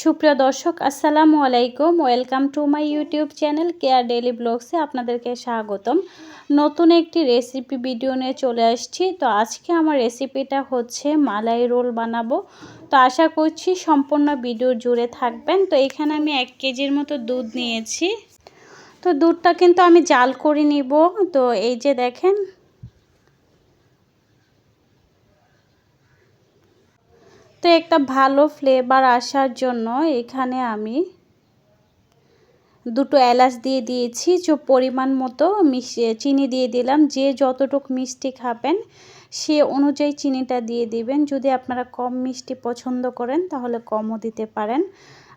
সুপ্রিয় দর্শক, আসসালামু আলাইকুম। Welcome to my YouTube channel care daily ব্লগসে আপনাদেরকে স্বাগতম। নতুন একটি রেসিপি ভিডিও নিয়ে চলে আসছি। তো আজকে আমার রেসিপিটা হচ্ছে মালাই রোল বানাবো। তো আশা করছি সম্পূর্ণ ভিডিও জুড়ে থাকবেন। তো এখানে আমি এক কেজির মতো দুধ নিয়েছি। তো দুধটা কিন্তু আমি জাল করে নিব। তো এই যে দেখেন তো একটা ভালো ফ্লেভার আসার জন্য এখানে আমি দুটো এলাচ দিয়ে দিয়েছি। যে পরিমাণ মতো মিশিয়ে চিনি দিয়ে দিলাম। যে যতটুক মিষ্টি খাবেন, সে অনুযায়ী চিনিটা দিয়ে দিবেন। যদি আপনারা কম মিষ্টি পছন্দ করেন, তাহলে কমও দিতে পারেন।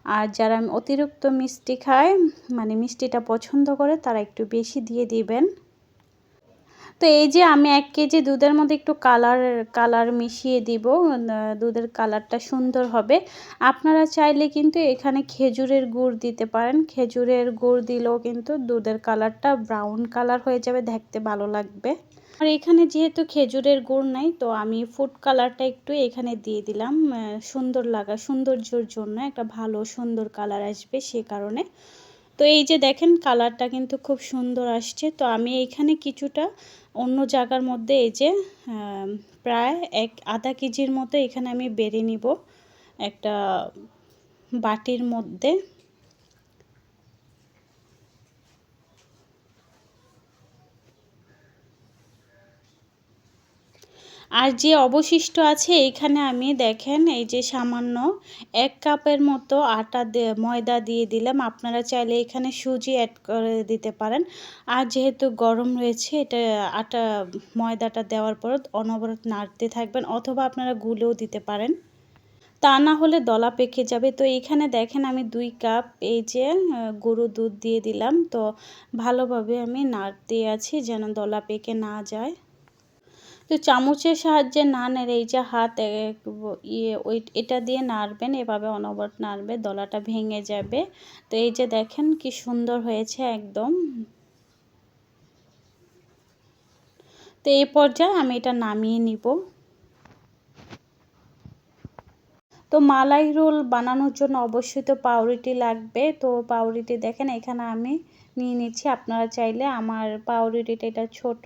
আর যারা অতিরিক্ত মিষ্টি খায় মানে মিষ্টিটা পছন্দ করে, তারা একটু বেশি দিয়ে দিবেন। তো এই যে আমি এক কেজি দুধের মধ্যে একটু কালার কালার মিশিয়ে দিব দুধের কালারটা সুন্দর হবে। আপনারা চাইলে কিন্তু এখানে খেজুরের গুড় দিতে পারেন। খেজুরের গুড় দিলেও কিন্তু দুধের কালারটা ব্রাউন কালার হয়ে যাবে, দেখতে ভালো লাগবে। আর এখানে যেহেতু খেজুরের গুড় নাই, তো আমি ফুড কালারটা একটু এখানে দিয়ে দিলাম। সুন্দর লাগা, সৌন্দর্যর জন্য একটা ভালো সুন্দর কালার আসবে সে কারণে। তো এই যে দেখেন কালারটা কিন্তু খুব সুন্দর আসছে। তো আমি এখানে কিছুটা অন্য জায়গার মধ্যে এই যে প্রায় এক আধা কেজির মতো এখানে আমি বেড়ে নিব একটা বাটির মধ্যে। আর যে অবশিষ্ট আছে এখানে আমি দেখেন, এই যে সামান্য এক কাপের মতো আটা ময়দা দিয়ে দিলাম। আপনারা চাইলে এখানে সুজি অ্যাড করে দিতে পারেন। আর যেহেতু গরম রয়েছে, এটা আটা, ময়দাটা দেওয়ার পর অনবরত নাড়তে থাকবেন অথবা আপনারা গুলেও দিতে পারেন। তা না হলে দলা পেকে যাবে। তো এইখানে দেখেন, আমি দুই কাপ এই যে গরু দুধ দিয়ে দিলাম। তো ভালোভাবে আমি নাড়তে আছি যেন দলা পেকে না যায়। তো চামচের সাহায্যে না নেড়ে এই যে হাত ইয়ে ওই, এটা দিয়ে নাড়বেন, এভাবে অনবরত নাড়বে, দলাটা ভেঙে যাবে। তো এই যে দেখেন কি সুন্দর হয়েছে একদম। তো এই পর্যায়ে আমি এটা নামিয়ে নিব। তো মালাই রোল বানানোর জন্য অবশ্যই তো পাউরুটি লাগবে। তো পাউরুটি দেখেন এখানে আমি নিয়ে নিচ্ছি। আপনারা চাইলে আমার পাউরুটিটা এটা ছোট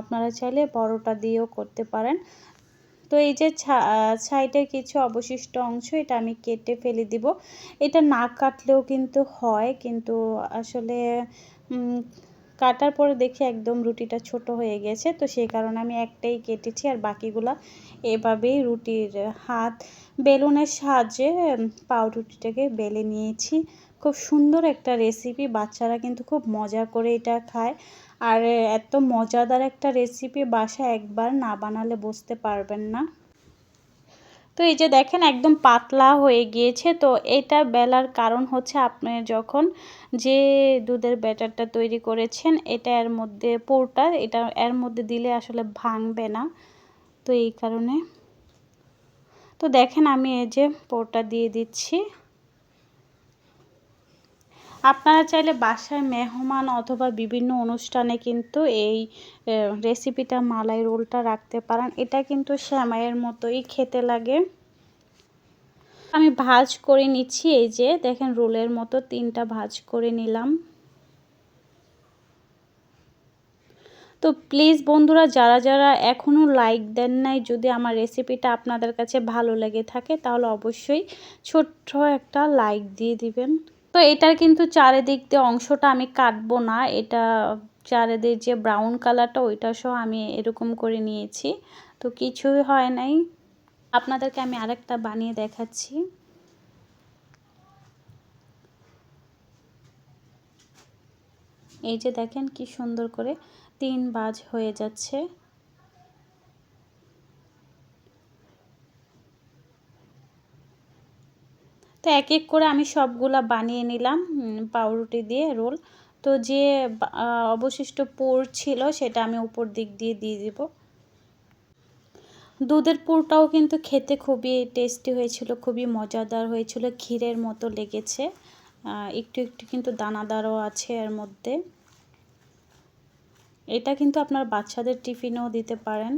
আপনারা চাইলে বড়টা দিয়েও করতে পারেন। তো এই যে সাইডের কিছু অবশিষ্ট অংশ এটা আমি কেটে ফেলে দিব। এটা না কাটলেও কিন্তু হয়, কিন্তু আসলে কাটার পরে দেখি একদম রুটিটা ছোট হয়ে গেছে। তো সেই কারণে আমি একটাই কেটেছি আর বাকিগুলা এভাবেই রুটির হাত, বেলুনের সাহায্যে পাউরুটিটাকে বেলে নিয়েছি। খুব সুন্দর একটা রেসিপি, বাচ্চারা কিন্তু খুব মজা করে এটা খায়। আর এত মজাদার একটা রেসিপি বাসা একবার না বানালে বুঝতে পারবেন না। তো এই যে দেখেন একদম পাতলা হয়ে গিয়েছে, তো এটা বেলার কারণ হচ্ছে আপনি যখন যে দুধের ব্যাটারটা তৈরি করেছেন, এটা এর মধ্যে পোরটা, এটা এর মধ্যে দিলে আসলে ভাঙবে না। তো এই কারণে। তো দেখেন আমি এই যে পোরটা দিয়ে দিচ্ছি। আপনারা চাইলে বাসায় মেহমান অথবা বিভিন্ন অনুষ্ঠানে কিন্তু এই রেসিপিটা মালাই রোলটা রাখতে পারেন। এটা কিন্তু শ্যামাইয়ের মতোই খেতে লাগে। আমি ভাজ করে নিচ্ছি, এই যে দেখেন রোলের মতো তিনটা ভাজ করে নিলাম। তো প্লিজ বন্ধুরা, যারা যারা এখনও লাইক দেন নাই, যদি আমার রেসিপিটা আপনাদের কাছে ভালো লেগে থাকে, তাহলে অবশ্যই ছোট্ট একটা লাইক দিয়ে দিবেন। তো এটার কিন্তু চারিদিক দিয়ে অংশটা আমি কাটবো না। এটা চারিদিক যে ব্রাউন কালারটা ওইটা সহ আমি এরকম করে নিয়েছি। তো কিছুই হয় নাই। আপনাদেরকে আমি আরেকটা বানিয়ে দেখাচ্ছি। এই যে দেখেন কি সুন্দর করে তিন বাজ হয়ে যাচ্ছে। তো এক এক করে আমি সবগুলা বানিয়ে নিলাম পাউরুটি দিয়ে রোল। তো যে অবশিষ্ট পুর ছিল সেটা আমি উপর দিক দিয়ে দিয়ে দিব। দুধের পুরটাও কিন্তু খেতে খুবই টেস্টি হয়েছিল, খুবই মজাদার হয়েছিল, ক্ষীরের মতো লেগেছে। একটু একটু কিন্তু দানাদারও আছে এর মধ্যে। এটা কিন্তু আপনার বাচ্চাদের টিফিনেও দিতে পারেন।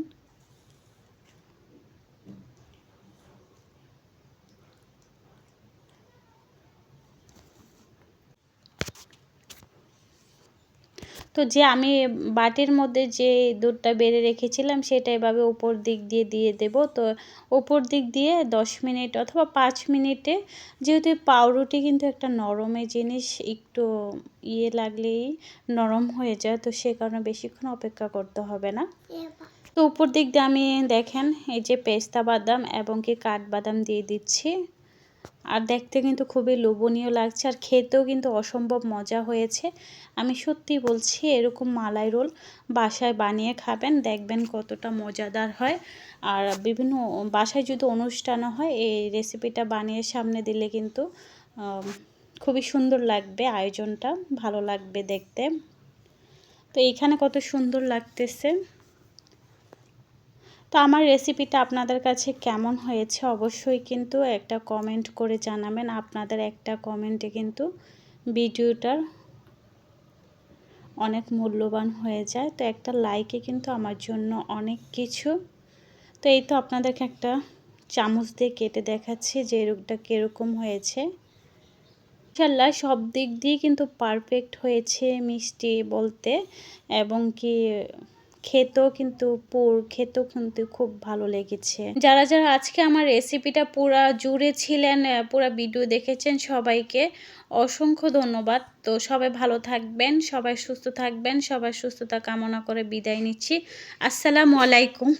তো যে আমি বাটির মধ্যে যে দুধটা বেড়ে রেখেছিলাম সেটা এভাবে উপর দিক দিয়ে দিয়ে দেব। তো উপর দিক দিয়ে দশ মিনিট অথবা পাঁচ মিনিটে যেহেতু পাউরুটি কিন্তু একটা নরমে জিনিস, একটু ইয়ে লাগলেই নরম হয়ে যায়, তো সে কারণে বেশিক্ষণ অপেক্ষা করতে হবে না। তো উপর দিক দিয়ে আমি দেখেন এই যে পেস্তা বাদাম এবং কি কাঠবাদাম দিয়ে দিচ্ছি। আর দেখতে কিন্তু খুবই লোভনীয় লাগছে আর খেতেও কিন্তু অসম্ভব মজা হয়েছে। আমি সত্যি বলছি, এরকম মালাই রোল বাসায় বানিয়ে খাবেন, দেখবেন কতটা মজাদার হয়। আর বিভিন্ন বাসায় যদি অনুষ্ঠান হয়, এই রেসিপিটা বানিয়ে সামনে দিলে কিন্তু খুবই সুন্দর লাগবে, আয়োজনটা ভালো লাগবে দেখতে। তো এইখানে কত সুন্দর লাগতেছে। তো আমার রেসিপিটা আপনাদের কাছে কেমন হয়েছে অবশ্যই কিন্তু একটা কমেন্ট করে জানাবেন। আপনাদের একটা কমেন্টে কিন্তু ভিডিওটার অনেক মূল্যবান হয়ে যায়। তো একটা লাইকে কিন্তু আমার জন্য অনেক কিছু। তো এই তো আপনাদেরকে একটা চামচ দিয়ে কেটে দেখাচ্ছি যে রোগটা কীরকম হয়েছে। ইনশাল্লাহ সব দিক দিয়ে কিন্তু পারফেক্ট হয়েছে মিষ্টি বলতে। এবং কি খেতেও কিন্তু পুর, খেতেও কিন্তু খুব ভালো লেগেছে। যারা যারা আজকে আমার রেসিপিটা পুরা জুড়ে ছিলেন পুরা ভিডিও দেখেছেন সবাইকে অসংখ্য ধন্যবাদ। তো সবাই ভালো থাকবেন, সবাই সুস্থ থাকবেন সবাই সুস্থতা কামনা করে বিদায় নিচ্ছি। আসসালামু আলাইকুম।